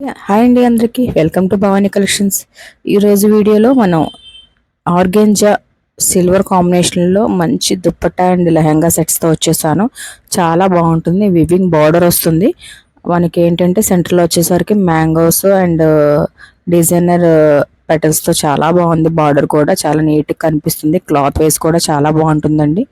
Hi అండి అందరికీ. Welcome to Bhavani collections ఈరోజు వీడియోలో మనం ఆర్గెంజా సిల్వర్ కాంబినేషన్లో మంచి దుప్పట్టా అండ్ లెహంగా సెట్స్తో వచ్చేసాను. చాలా బాగుంటుంది. వివింగ్ బార్డర్ వస్తుంది. మనకి ఏంటంటే సెంటర్లో వచ్చేసరికి మ్యాంగోస్ అండ్ డిజైనర్ పెటల్స్తో చాలా బాగుంది. బార్డర్ కూడా చాలా నీట్గా కనిపిస్తుంది. క్లాత్ వేస్ కూడా చాలా బాగుంటుందండి.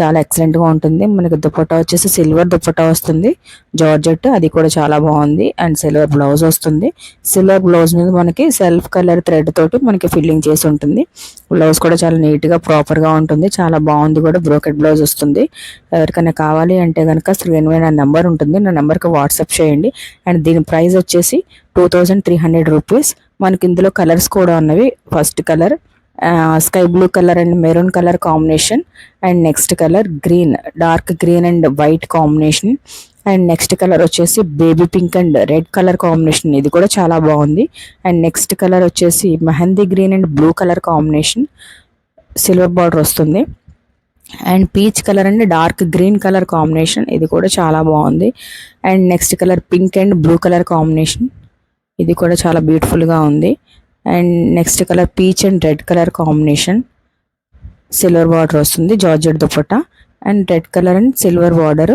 చాలా ఎక్సలెంట్గా ఉంటుంది. మనకి దుపట్టా వచ్చేసి సిల్వర్ దుపట్టా వస్తుంది. జార్జెట్ అది కూడా చాలా బాగుంది. అండ్ సిల్వర్ బ్లౌజ్ వస్తుంది. సిల్వర్ బ్లౌజ్ మీద మనకి సెల్ఫ్ కలర్ థ్రెడ్ తోటి మనకి ఫిల్లింగ్ చేసి ఉంటుంది. బ్లౌజ్ కూడా చాలా నీట్గా ప్రాపర్గా ప్రాపర్గా ఉంటుంది. చాలా బాగుంది కూడా బ్రోకెట్ బ్లౌజ్ వస్తుంది. ఎవరికైనా కావాలి అంటే కనుక స్క్రీన్ మీద నా నెంబర్ ఉంటుంది. నా నెంబర్కి వాట్సాప్ చేయండి. అండ్ దీని ప్రైస్ వచ్చేసి two thousand three hundred rupees మనకి ఇందులో కలర్స్ కూడా ఉన్నవి. First colour sky blue colour and maroon colour combination and next colour green dark green and white combination. And next colour వచ్చేసి baby pink and red colour combination. ఇది కూడా చాలా బాగుంది. And next colour వచ్చేసి mehndi green and blue colour combination. Silver border వస్తుంది. And peach colour and dark green colour combination. ఇది కూడా చాలా బాగుంది. And next colour pink and blue colour combination. ఇది కూడా చాలా బ్యూటిఫుల్గా ఉంది. And next colour peach and red colour combination. Silver border వస్తుంది georgette dupatta. And red colour and silver border.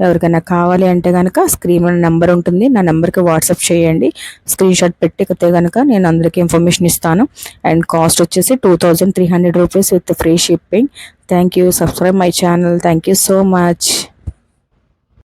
ఎవరికైనా కావాలి అంటే కనుక స్క్రీన్ నెంబర్ ఉంటుంది నా నెంబర్కి వాట్సాప్ చేయండి. స్క్రీన్ షాట్ పెట్టితే కనుక నేను అందరికీ ఇన్ఫర్మేషన్ ఇస్తాను. అండ్ కాస్ట్ వచ్చేసి two thousand three hundred rupees with free shipping. Thank you subscribe my channel. Thank you so much.